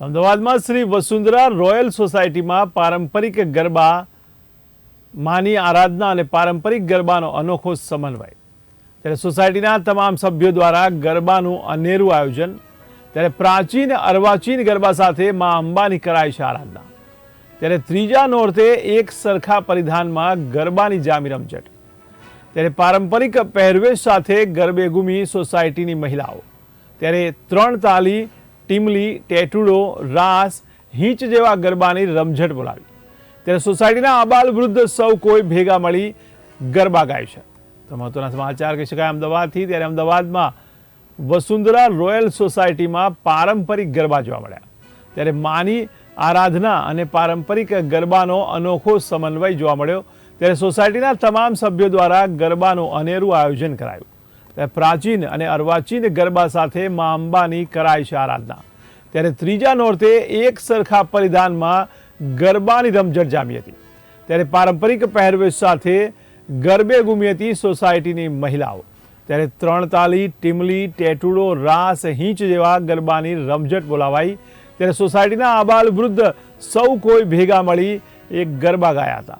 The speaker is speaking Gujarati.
અમદાવાદમાં શ્રી વસુંધરા રોયલ સોસાયટીમાં પારંપરિક ગરબા, માની આરાધના અને પારંપરિક ગરબાનો અનોખો સમન્વય. ત્યારે સોસાયટીના તમામ સભ્યો દ્વારા ગરબાનું અનેરું આયોજન, ત્યારે પ્રાચીન અર્વાચીન ગરબા સાથે મા અંબાની કરાય છે આરાધના. ત્યારે ત્રીજા નોરતે એક સરખા પરિધાનમાં ગરબાની જામી રમઝટ. ત્યારે પારંપરિક પહેરવેશ સાથે ગરબે ગુમી સોસાયટીની મહિલાઓ. ત્યારે ત્રણ તાલી ટીમલી, ટેટુડો, રાસ, હીંચ જેવા ગરબાની રમઝટ બોલાવી. ત્યારે સોસાયટીના આબાલ વૃદ્ધ સૌ કોઈ ભેગા મળી ગરબા ગાય છે. તો મહત્વના સમાચાર કહી શકાય અમદાવાદથી. ત્યારે અમદાવાદમાં વસુંધરા રોયલ સોસાયટીમાં પારંપરિક ગરબા જોવા મળ્યા. ત્યારે માની આરાધના અને પારંપરિક ગરબાનો અનોખો સમન્વય જોવા મળ્યો. ત્યારે સોસાયટીના તમામ સભ્યો દ્વારા ગરબાનું અનેરું આયોજન કરાયું. પ્રાચીન અને અર્વાચીન ગરબા સાથે મા અંબાની કરાય છે આરાધના. ત્યારે ત્રીજા નોરતે એક સરખા પરિધાનમાં ગરબાની રમઝટ જામી હતી. ત્યારે પારંપરિક પહેરવેશ સાથે ગરબે ગુમી હતી સોસાયટીની મહિલાઓ. ત્યારે ત્રણ તાલી, ટીમલી, ટેટુડો, રાસ, હીંચ જેવા ગરબાની રમઝટ બોલાવાઈ. ત્યારે સોસાયટીના આબાલ વૃદ્ધ સૌ કોઈ ભેગા મળી એક ગરબા ગાયા હતા.